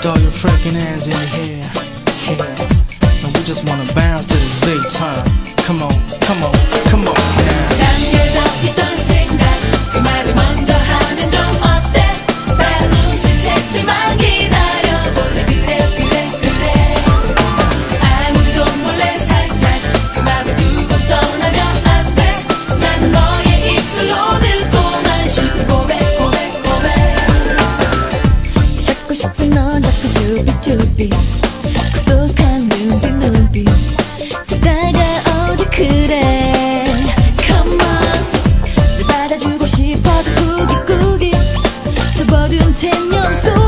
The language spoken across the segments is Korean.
Throw your freaking hands in the air, yeah. And we just wanna bounce to this big time. Come on, come on, come on now. 눈빛 똑똑한 눈빛 눈빛. 그다가 어디 그래? Come on. 받아주고 싶어도 꾸깃꾸깃 저 버둥 텐 염소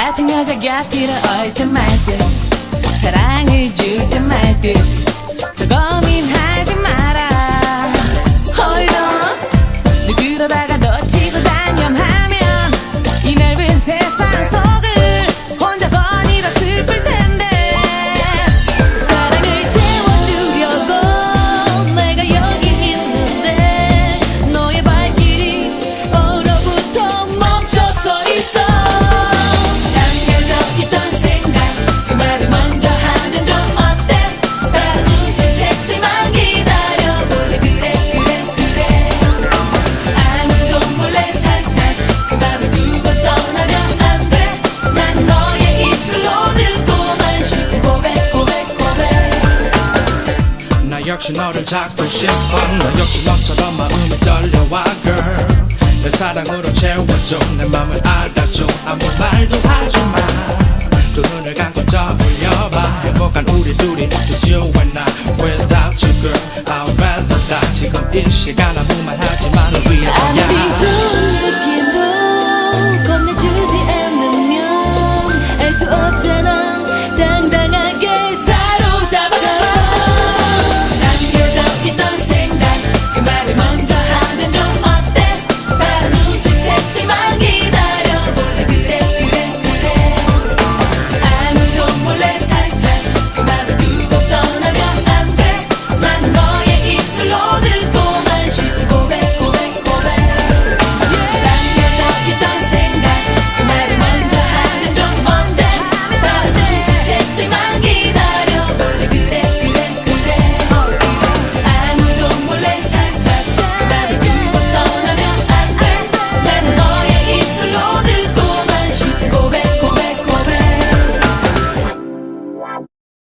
Катеньо загатира, ой, ты мать Сарангы, джу, ты мать Кого мин 역시 너를 잡고 싶어. 너 역시 너처럼 마음이 떨려와 girl. 내 사랑으로 채워줘. 내 맘을 알아줘. 아무 말도 하지마. 그 눈을 감고 저 올려봐. 행복한 우리 둘이 It's you